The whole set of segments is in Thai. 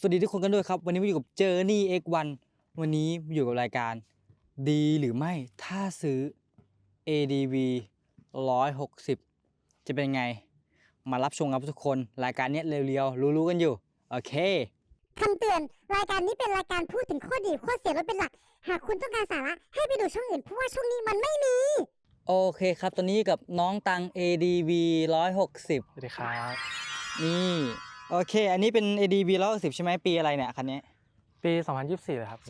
สวัสดีทุกคนกันด้วยครับ วันนี้มาอยู่กับเจอร์นี่ X1 วันนี้มาอยู่กับรายการ ดีหรือไม่ถ้าซื้อ ADV 160 จะเป็นไง มารับชมครับทุกคน รายการเนี้ยเรียวๆ รู้ๆกันอยู่ โอเคคำเตือน รายการนี้เป็นรายการพูดถึงข้อดีข้อเสียรถเป็นหลัก หากคุณต้องการสาระให้ไปดูช่องอื่นเพราะว่าช่องนี้มันไม่มี โอเคครับตอนนี้กับน้องตัง ADV 160สวัสดีครับนี่ โอเค อันนี้เป็น ADV 160 ใช่ไหมปีอะไรเนี่ยคันนี้ ปี 2024เลยครับ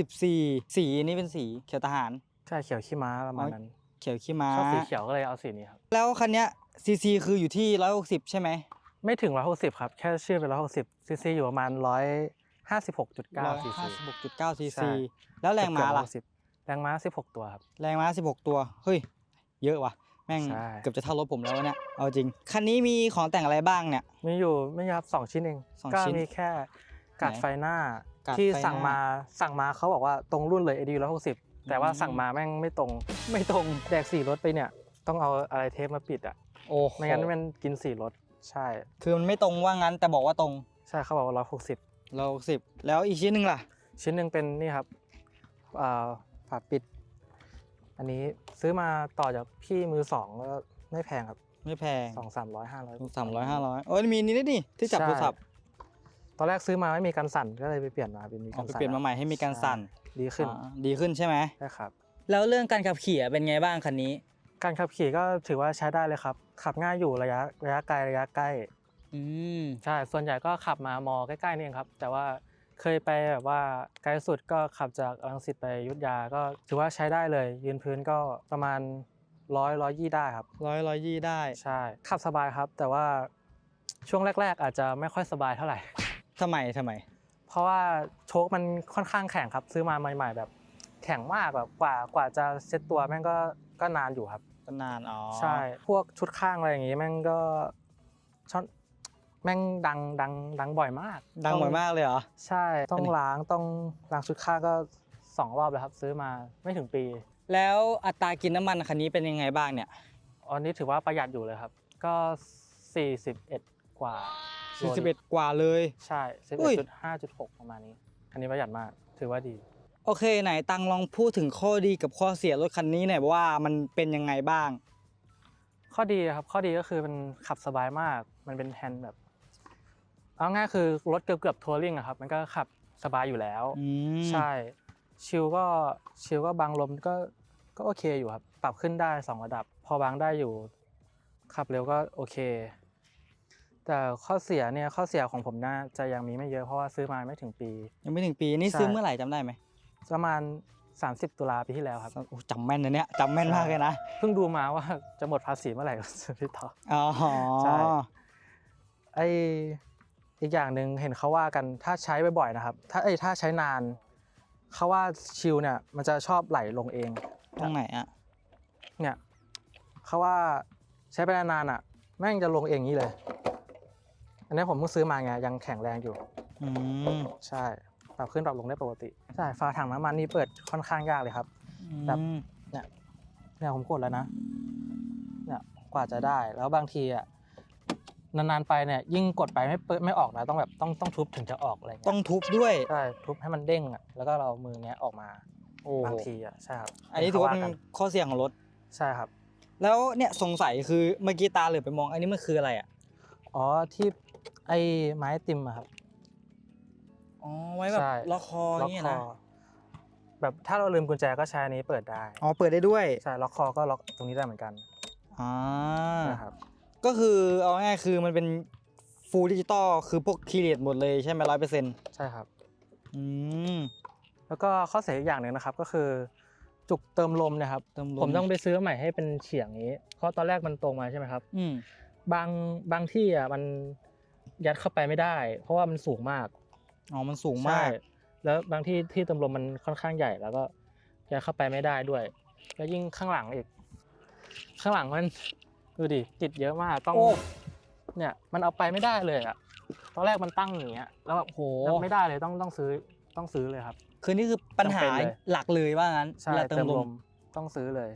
2024 สีนี้เป็นสีเขียวทหาร ใช่เขียวขี้ม้าประมาณนั้นเขียวขี้ม้าชอบสีเขียวก็เลยเอาสีนี้ครับ แล้วคันเนี้ยซีซีคืออยู่ที่ 160 ใช่ไหม ไม่ถึง 160 ครับ แค่ชื่อเป็น 160ซีซีอยู่ประมาณ 156.9ซีซี156.9ซีใช่ซีแล้วแรงม้าล่ะแรงม้า 16 ตัวครับ แรงม้า 16 ตัว เฮ้ย เยอะว่ะ แม่งใช่ เกือบจะเท่ารถผมแล้ววะเนี่ยเอาจริงคันนี้มีของแต่งอะไรบ้างเนี่ย มีอยู่ไม่เยอะครับสองชิ้นเองสองก็ชิ้นมีแค่กัดไหนไฟหน้ากัดที่ไฟหน้าสั่งมาสั่งมาเขาบอกว่าตรงรุ่นเลย AD 160 แต่ว่าอืม สั่งมาแม่งไม่ตรงไม่ตรงแดกสีรถไปเนี่ย ต้องเอาอะไรเทปมาปิดอะโอ้โหไม่งั้นมันกินสีรถใช่ คือมันไม่ตรงว่างั้นแต่บอกว่าตรงใช่เขาบอกว่า160เราสิบแล้วอีกชิ้นหนึ่งล่ะชิ้นหนึ่งเป็นนี่ครับอ่าฝาปิด อันนี้ซื้อมาต่อจากพี่มือสองก็ไม่แพงครับไม่แพงสองสามร้อยห้าร้อยสามร้อยห้าร้อยโอ้ยมีนี่ด้วยนี่ที่จับโทรศัพท์ตอนแรกซื้อมาไม่มีกันสั่นก็เลยไปเปลี่ยนมาเป็นมีเอากันไปสั่นเปลี่ยนมาใหม่ให้มีการสั่นใช่ดีขึ้นอ่าดีขึ้นใช่ไหมใช่ครับ แล้วเรื่องการขับขี่อะเป็นไงบ้างคันนี้ การขับขี่ก็ถือว่าใช้ได้เลยครับ ขับง่ายอยู่ระยะระยะไกลระยะใกล้อืมใช่ส่วนใหญ่ก็ขับมามอใกล้ๆนี่เองครับ แต่ว่า เคยไปแบบว่าไกลสุดก็ขับจากรังสิตไปอยุทธยาก็ถือว่าใช้ได้เลย ยืนพื้นก็ประมาณร้อยร้อยยี่ได้ครับ ร้อยร้อยยี่ได้ ใช่ ขับสบายครับ แต่ว่าช่วงแรก ๆ อาจจะไม่ค่อยสบายเท่าไหร่ทำไมทำไม เพราะว่าโชคมันค่อนข้างแข็งครับ ซื้อมาใหม่ ๆ แบบแข็งมากแบบกว่ากว่าจะเซ็ตตัวแม่งก็ก็นานอยู่ครับก็นานอ๋อใช่ พวกชุดข้างอะไรอย่างงี้แม่งก็ช่อน แม่งดังดังดังบ่อยมาก ดังบ่อยต้มากเลยเหรอ ใช่ ต้ออันงนี้ล้างต้องล้างชุดข้างก็สองรอบแล้วครับ ซื้อมาไม่ถึงปี แล้วอัตรากินน้ำมันคันนี้เป็นยังไงบ้างเนี่ยอันนี้ถือว่าประหยัดอยู่เลยครับ ก็ 41 กว่าโล41 กว่าเลย ใช่อุ้ย11.5.6ประมาณนี้ อันนี้ประหยัดมาก ถือว่าดี โอเค ไหนตังลองพูดถึงข้อดีกับข้อเสียรถคันนี้หน่อยว่ามันเป็นยังไงบ้าง ข้อดีครับ ข้อดีก็คือมันขับสบายมาก มันเป็นแฮนด์แบบ เอาง่ายคือรถเกือบเกือบทัวริงอะครับ มันก็ขับสบายอยู่แล้วอืมใช่ ชิลก็ชิลก็บางลมก็ก็โอเคอยู่ครับ ปรับขึ้นได้สองระดับ พอบางได้อยู่ขับเร็วก็โอเค แต่ข้อเสียเนี่ยข้อเสียของผมน่าจะยังมีไม่เยอะเพราะว่าซื้อมาไม่ถึงปี ยังไม่ถึงปีนี่ใช่ซื้อเมื่อไหร่จำได้ไหมประมาณ 30 ตุลาปีที่แล้วครับโอ้จำแม่นนะเนี่ยจำแม่นมากเลยนะเพิ่งดูมาว่าจะหมดภาษีเมื่อไหร่พี่ต่ออ๋อใช่ไอ อีกอย่างหนึ่งเห็นเขาว่ากันถ้าใช้บ่อยๆนะครับ ถ้าเอ้ยถ้าใช้นานเขาว่าชิลเนี่ย มันจะชอบไหลลงเอง ตรงไหนอะ เนี่ยเขาว่าใช้ไปนานๆอะ แม่งจะลงเองนี้เลย อันนี้ผมเพิ่งซื้อมาไงยังแข็งแรงอยู่ อืมใช่ปรับขึ้นปรับลงได้ปกติใช่ฝาถังน้ำมันนี่เปิดค่อนข้างยากเลยครับ แบบอืมเนี่ยผมกดแล้วนะ เนี่ยกว่าจะได้แล้วบางทีอะ นานๆไปเนี่ยยิ่งกดไปไม่เปิดไม่ออกนะต้องแบบต้องต้องทุบถึงจะออกอะไรเงี้ยต้องทุบด้วย ใช่ทุบให้มันเด้งอะแล้วก็เรามือเนี้ยออกมาโอ้บางทีอะใช่ครับอันนี้ถือว่าเขเป็นกันข้อเสียของรถใช่ครับ แล้วเนี่ยสงสัยคือเมื่อกี้ตาเหลือบไปมองอันนี้มันคืออะไรอะอ๋อที่ไอ้ไม้ติมอะครับอ๋อไว้แบบใช่ล็อกคออย่างเงี้ยนะแบบถ้าเราลืมกุญแจก็ใช้อันนี้เปิดได้อ๋อเปิดได้ด้วยใช่ล็อกคอก็ล็อกตรงนี้ได้เหมือนกันอ่านะครับ ก็คือเอาง่ายๆคือมันเป็นฟูลดิจิตอลคือพวกคีย์เลดหมดเลยใช่ไหมร้อยเปอร์เซ็นต์ใช่ครับ อืม แล้วก็ข้อเสียอีกอย่างหนึ่งนะครับก็คือ จุกเติมลมเนะครับเติมลผมต้องไปซื้อใหม่ให้เป็นเฉียงนี้ เพราะตอนแรกมันตรงมาใช่ไหมครับ อืม บางบางที่อะมันยัดเข้าไปไม่ได้ เพราะว่ามันสูงมากอ๋อ มันสูงมาก ใช่แล้วบางที่ที่เติมลมมันค่อนข้างใหญ่ แล้วก็ยัดเข้าไปไม่ได้ด้วย แล้วยิ่งข้างหลังอีก ข้างหลังมัน ดูดิติดเยอะมากต้อง โอ้ เนี่ยมันเอาไปไม่ได้เลยอะตอนแรกมันตั้งอย่างเงี้ยแล้วแบบโห แล้วไม่ได้เลยต้องต้องซื้อต้องซื้อเลยครับ คือนี่คือปัญหาจำเป็นเลย หลักเลยว่างั้นใช่เวลาเติมลมต้องซื้อเลย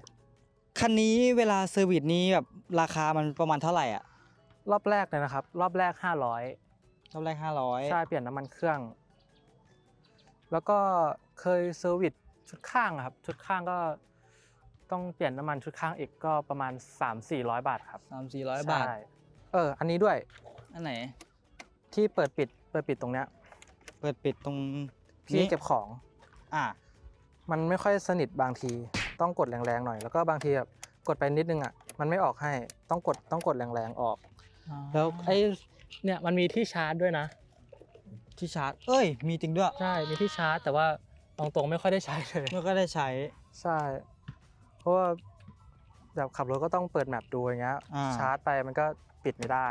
คันนี้เวลาเซอร์วิสนี้แบบราคามันประมาณเท่าไหร่อะรอบแรกเลยนะครับ รอบแรก 500รอบแรกห้าร้อยใช่เปลี่ยนน้ำมันเครื่อง แล้วก็เคยเซอร์วิสชุดข้างอะครับ ชุดข้างก็ ต้องเปลี่ยนน้ำมันชุดข้างอีกก็ประมาณ 3-400 บาทครับสามสี่ร้อยบาท ใช่เออ อันนี้ด้วยอันไหน ที่เปิดปิดเปิดปิดตรงเนี้ยเปิดปิดตรงที่เก็บของ อ่า มันไม่ค่อยสนิทบางที ต้องกดแรงๆหน่อย แล้วก็บางทีแบบกดไปนิดนึงอะ มันไม่ออกให้ ต้องกดต้องกดแรงๆออก แล้วไอ้เนี่ยมันมีที่ชาร์จด้วยนะ ที่ชาร์จ เอ้ย มีจริงด้วยใช่ มีที่ชาร์จ แต่ว่าตรงๆไม่ค่อยได้ใช้เลย เมื่อก็ได้ใช้ ใช่เพ ราะว่าแบบขับรถก็ต้องเปิดแมปดูอย่างเงี้ยอ่า ชาร์จไปมันก็ปิดไม่ได้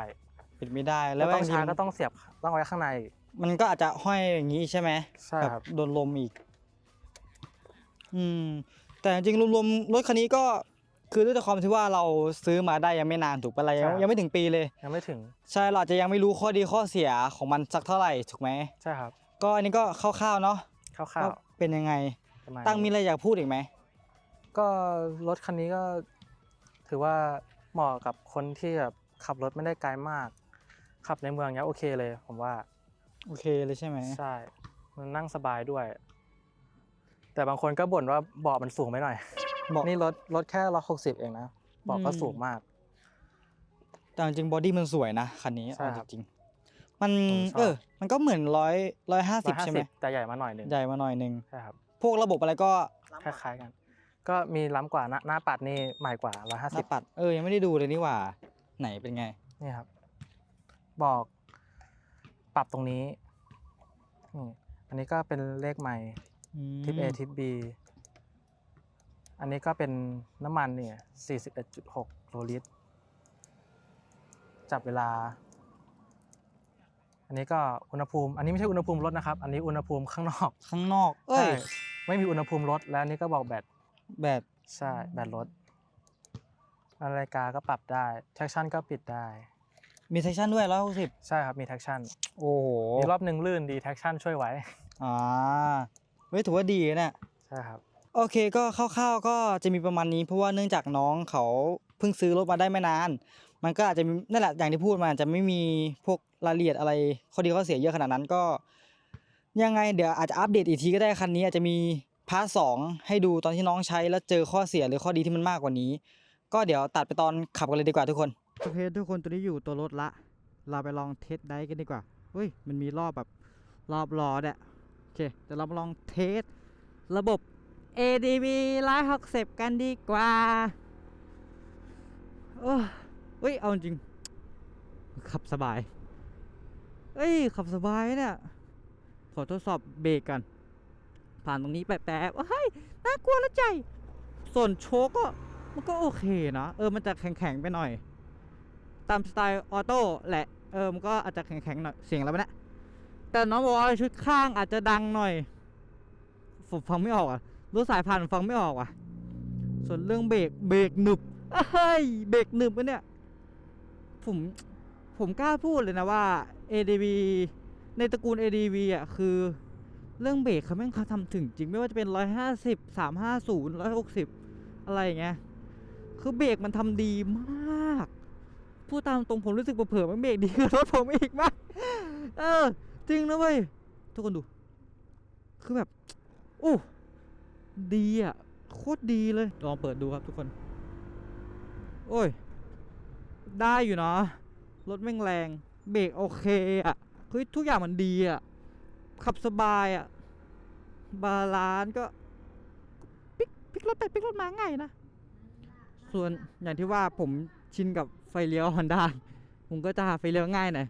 ปิดไม่ได้แล้แล้ววต้องบางทีชาร์จก็ต้องเสียบต้องไว้ข้างในมันก็อาจจะห้อยอย่างนี้ใช่ไหม ใช่แบบครับ โดนลมอีก อืม แต่จริงๆรวมๆรถคันนี้ก็คือด้วยความที่ว่าเราซื้อมาได้ยังไม่นานถูกปะอะไรยังยังไม่ถึงปีเลย ยังไม่ถึงใช่เราอาจจะยังไม่รู้ข้อดีข้อเสียของมันสักเท่าไหร่ถูกไหมใช่ครับก็อันนี้ก็คร่าวๆเนาะคร่าว่าวเป็นยังไง ๆประมาณตั้งมีนี้อะไรอยากพูดอีกไหม ก็รถคันนี้ก็ถือว่าเหมาะกับคนที่แบบขับรถไม่ได้ไกลมาก ขับในเมืองเนี้ยโอเคเลย ผมว่าโอเคเลยใช่ไหมใช่มันนั่งสบายด้วย แต่บางคนก็บ่นว่าเบาะมันสูงไปหน่อยบอกนี่รถรถแค่ร้อยหกสิบเองนะเบาะก็อืมสูงมาก แต่จริงบอดี้มันสวยนะคันนี้ใช่เอาครับจริงๆมันผมชอบ เออ มันก็เหมือนร้อยร้อยห้าสิบใช่ไหม150แต่ใหญ่มาหน่อยหนึ่งใหญ่มาหน่อยหนึง ใช่ครับพวกระบบอะไรก็คล้ายๆกัน ก็มีล้ำกว่าหน้าหน้าปัดนี่ใหม่กว่า หน้า150ปัดเออยังไม่ได้ดูเลยนี่หว่า ไหนเป็นไงนี่ครับ บอกปรับตรงนี้นี่อันนี้ก็เป็นเลขใหม่ทิป A ทิป B อันนี้ก็เป็นน้ำมันเนี่ย41.6โลลิตร จับเวลา อันนี้ก็อุณหภูมิ อันนี้ไม่ใช่อุณหภูมิรถนะครับ อันนี้อุณหภูมิข้างนอก ข้างนอก เอ้ย ใช่ไม่มีอุณหภูมิรถ และอันนี้ก็บอกแบต แบบใช่แบตรถนาฬิกาก็ปรับได้แท็กชั่นก็ปิดได้ มีเซ c ชั่นด้วยร้อยหกสิบใช่ครับมีแท็กชั่นโอ้โหมีรอบหนึ่งลื่นดีแท็กชั่นช่วยไว้อ่าเฮ้ยถือว่าดีนะเนี่ยใช่ครับโอเคก็คร่าวๆก็จะมีประมาณนี้เพราะว่าเนื่องจากน้องเขาเพิ่งซื้อรถมาได้ไม่นาน มันก็อาจจะมีนั่นแหละอย่างที่พูดมาจะไม่มีพวกรายละเอียดอะไรข้อดีข้อเสียเยอะขนาดนั้นก็ ยังไงเดี๋ยวอาจจะอัปเดตอีกทีก็ได้คันนี้อาจจะมี พาร์ทสองให้ดูตอนที่น้องใช้แล้วเจอข้อเสียหรือข้อดีที่มันมากกว่านี้ ก็เดี๋ยวตัดไปตอนขับกันเลยดีกว่าทุกคนโอเคทุกคนตัวนี้อยู่ตัวรถละ เราไปลองเทสได้กันดีกว่าเฮ้ยมันมีรอบแบบรอบล้อเนี่ยโอเคเดี๋ยวเรามาลองเทสระบบ ADB 160กันดีกว่าโอ้เฮ้ยเอาจริง ขับสบายเอ้ยขับสบายเนี่ยขอทดสอบเบรกกัน ผ่านตรงนี้แป๊บๆเฮ้ยน่ากลัวล้วใจ ส่วนโชก็ มันก็โอเคนะ เออ มันจะแข็งๆไปหน่อย ตามสไตล์ออโต้แหละ เออ มันก็อาจจะแข็งๆหน่อย เสียงแล้วนะ แต่น้องบอกว่าชุดข้างอาจจะดังหน่อยผมฟังไม่ออกอะรถสายผ่านฟังไม่ออกอะ ส่วนเรื่องเบรก เบรกหนึบเฮ้ย เบรกหนึบวะเนี่ย ผม ผมกล้าพูดเลยนะว่า ADV ในตระกูล ADV อะคือ เรื่องเบรกเขาแม่งเขาทำถึงจริงไม่ว่าจะเป็น150 350 160อะไรอย่างเงี้ยคือเบรกมันทำดีมากพูดตามตรงผมรู้สึกเผื่อมันเบรกดีกว่ารถผมอีกมากเออ จริงนะเว้ยทุกคนดู คือแบบ โอ้ ดีอะ โคตรดีเลยลองเปิดดูครับทุกคน โอ้ย ได้อยู่เนาะรถแม่งแรง เบรกโอเคอะเฮ้ยทุกอย่างมันดีอะ ขับสบายอะบาลานซ์ก็ปิกปิกรถไปปิกรถมาง่ายนะ ส่วนอย่างที่ว่าผมชินกับไฟเลี้ยวฮอนด้าผมก็จะหาไฟเลี้ยวง่ายหน่อย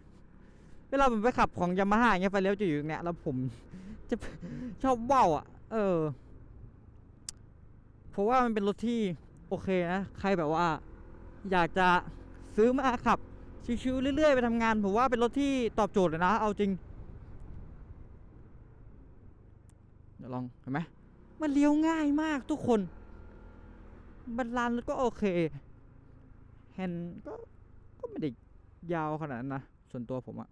เวลาผมไปขับของยามาฮ่างเงี้ยไฟเลี้ยวจะอยู่ตรงเนี้ยแล้วผมจะชอบว่าวอะ เออเพราะว่ามันเป็นรถที่โอเคนะใครแบบว่า อยากจะซื้อมาขับชิวๆเรื่อยๆไปทำงาน ผมว่าเป็นรถที่ตอบโจทย์เลยนะ เอาจริง เดี๋ยว ลองเห็นไหมมันเลี้ยวง่ายมากทุกคน บันลานก็โอเคแฮนก็ก็ไม่ได้ยาวขนาดนั้นนะส่วนตัวผมอะ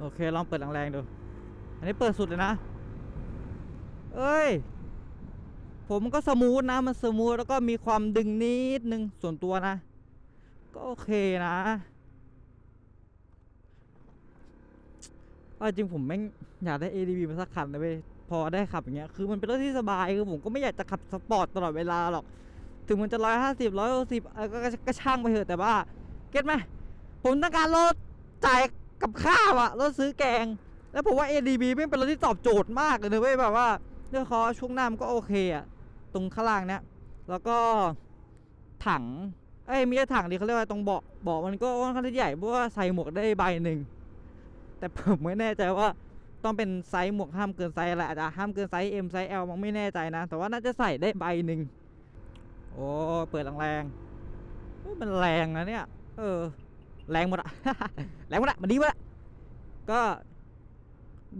โอเคลองเปิดแรงๆดู อันนี้เปิดสุดเลยนะ เอ้ย ผมก็สมูทนะ มันสมูทแล้วก็มีความดึงนิดนึงส่วนตัวนะ ก็โอเคนะเอาจริงผมแม่งอยากได้ ADV มาสักคันเลยเว้ย พอได้ขับอย่างเงี้ยคือมันเป็นรถที่สบายคือผมก็ไม่อยากจะขับสปอร์ตตลอดเวลาหรอก ถึงมันจะร้อยห้าสิบร้อยหกสิบก็ก็ก็ช่างไปเถอะแต่ว่า เก็ตไหมผมต้องการรถจ่ายกับข้าวอะรถซื้อแกง แล้วผมว่า ADB ไม่เป็นรถที่ตอบโจทย์มากเลยนะเว้ยแบบว่าเรื่องคอช่วงหน้ามันก็โอเคอะตรงข้างล่างเนี้ยแล้วก็ถังเอ้ยมีแต่ถังดิเขาเรียกว่าตรงเบาะเบาะมันก็ค่อนข้างที่ใหญ่เพราะว่าใส่หมวกได้ใบหนึ่งแต่ผมไม่แน่ใจว่า ต้องเป็นไซส์หมวกห้ามเกินไซส์อะไรอาจจะห้ามเกินไซส์ M ไซส์ L มันไม่แน่ใจนะ แต่ว่าน่าจะใส่ได้ใบหนึ่งโอ้เปิดแรงๆมันแรงนะเนี่ยเออแรงหมดอะแรงหมดอะมันดีหมดอะก็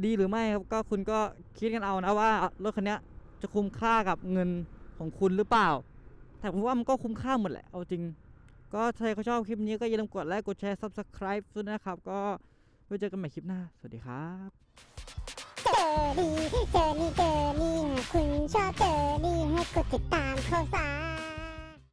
ดีหรือไม่ครับก็คุณก็คิดกันเอานะว่ารถคันนี้จะคุ้มค่ากับเงินของคุณหรือเปล่า แต่ผมว่ามันก็คุ้มค่าหมดแหละเอาจริง ก็ถ้าใครเขาชอบคลิปนี้ก็อย่าลืมกดไลค์กดแชร์ subscribe ด้วยนะครับ ก็ไว้เจอกันใหม่คลิปหน้า สวัสดีครับ เจอดีเจอนี่เจอนี่หากคุณชอบเจอนี่ให้กดติดตามเขาวสา